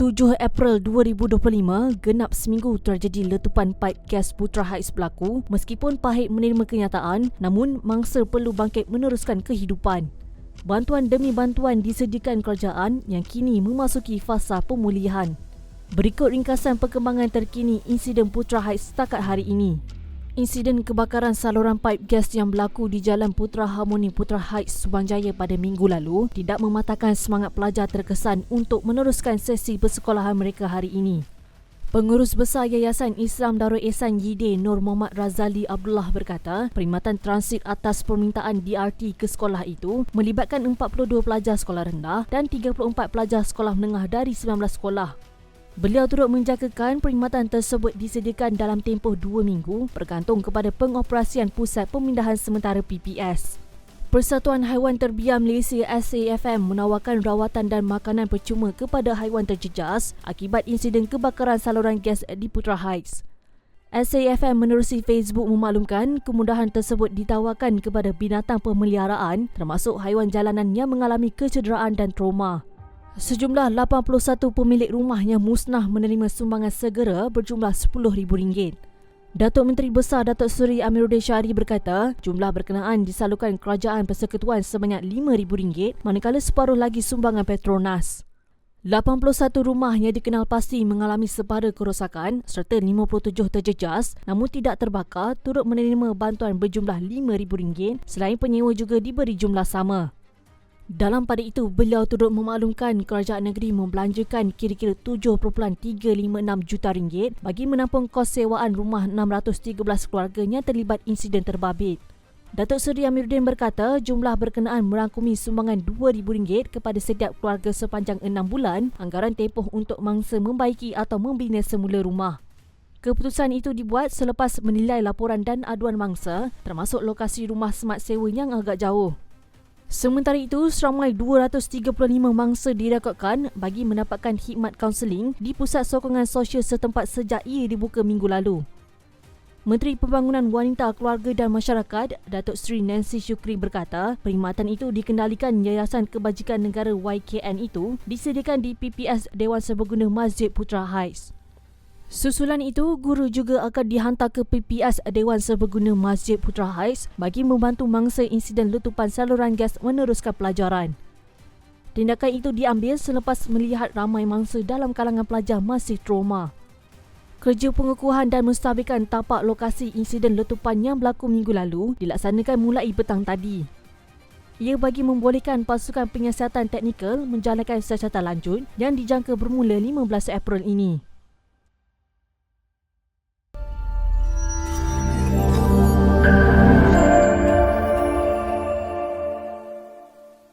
7 April 2025, genap seminggu terjadi letupan paip gas Putra Heights berlaku meskipun pahit menerima kenyataan namun mangsa perlu bangkit meneruskan kehidupan. Bantuan demi bantuan disediakan kerajaan yang kini memasuki fasa pemulihan. Berikut ringkasan perkembangan terkini insiden Putra Heights setakat hari ini. Insiden kebakaran saluran paip gas yang berlaku di Jalan Putra Harmoni Putra Heights Subang Jaya pada minggu lalu tidak mematahkan semangat pelajar terkesan untuk meneruskan sesi persekolahan mereka hari ini. Pengurus Besar Yayasan Islam Darul Ehsan Yide Nur Muhammad Razali Abdullah berkata, perkhidmatan transit atas permintaan DRT ke sekolah itu melibatkan 42 pelajar sekolah rendah dan 34 pelajar sekolah menengah dari 19 sekolah. Beliau turut menjagakan perkhidmatan tersebut disediakan dalam tempoh dua minggu bergantung kepada pengoperasian Pusat Pemindahan Sementara PPS. Persatuan Haiwan Terbiar Malaysia SAFM menawarkan rawatan dan makanan percuma kepada haiwan terjejas akibat insiden kebakaran saluran gas di Putra Heights. SAFM menerusi Facebook memaklumkan kemudahan tersebut ditawarkan kepada binatang pemeliharaan termasuk haiwan jalanan yang mengalami kecederaan dan trauma. Sejumlah 81 pemilik rumah yang musnah menerima sumbangan segera berjumlah RM10,000. Datuk Menteri Besar Datuk Seri Amiruddin Syari berkata, jumlah berkenaan disalurkan kerajaan persekutuan sebanyak RM5,000 manakala separuh lagi sumbangan Petronas. 81 rumah yang dikenal pasti mengalami separuh kerosakan serta 57 terjejas namun tidak terbakar turut menerima bantuan berjumlah RM5,000 selain penyewa juga diberi jumlah sama. Dalam pada itu, beliau turut memaklumkan kerajaan negeri membelanjakan kira-kira 7.356 juta ringgit bagi menampung kos sewaan rumah 613 keluarga yang terlibat insiden terbabit. Datuk Seri Amiruddin berkata jumlah berkenaan merangkumi sumbangan RM2,000 kepada setiap keluarga sepanjang 6 bulan anggaran tempoh untuk mangsa membaiki atau membina semula rumah. Keputusan itu dibuat selepas menilai laporan dan aduan mangsa termasuk lokasi rumah semat sewa yang agak jauh. Sementara itu, seramai 235 mangsa direkodkan bagi mendapatkan khidmat kaunseling di Pusat Sokongan Sosial setempat sejak ia dibuka minggu lalu. Menteri Pembangunan Wanita, Keluarga dan Masyarakat, Datuk Seri Nancy Syukri berkata, perkhidmatan itu dikendalikan Yayasan Kebajikan Negara YKN itu disediakan di PPS Dewan Serbaguna Masjid Putra Heights. Susulan itu, guru juga akan dihantar ke PPS Dewan Serbaguna Masjid Putra Heights bagi membantu mangsa insiden letupan saluran gas meneruskan pelajaran. Tindakan itu diambil selepas melihat ramai mangsa dalam kalangan pelajar masih trauma. Kerja pengukuhan dan menstabilkan tapak lokasi insiden letupan yang berlaku minggu lalu dilaksanakan mulai petang tadi. Ia bagi membolehkan pasukan penyiasatan teknikal menjalankan secara lanjut yang dijangka bermula 15 April ini.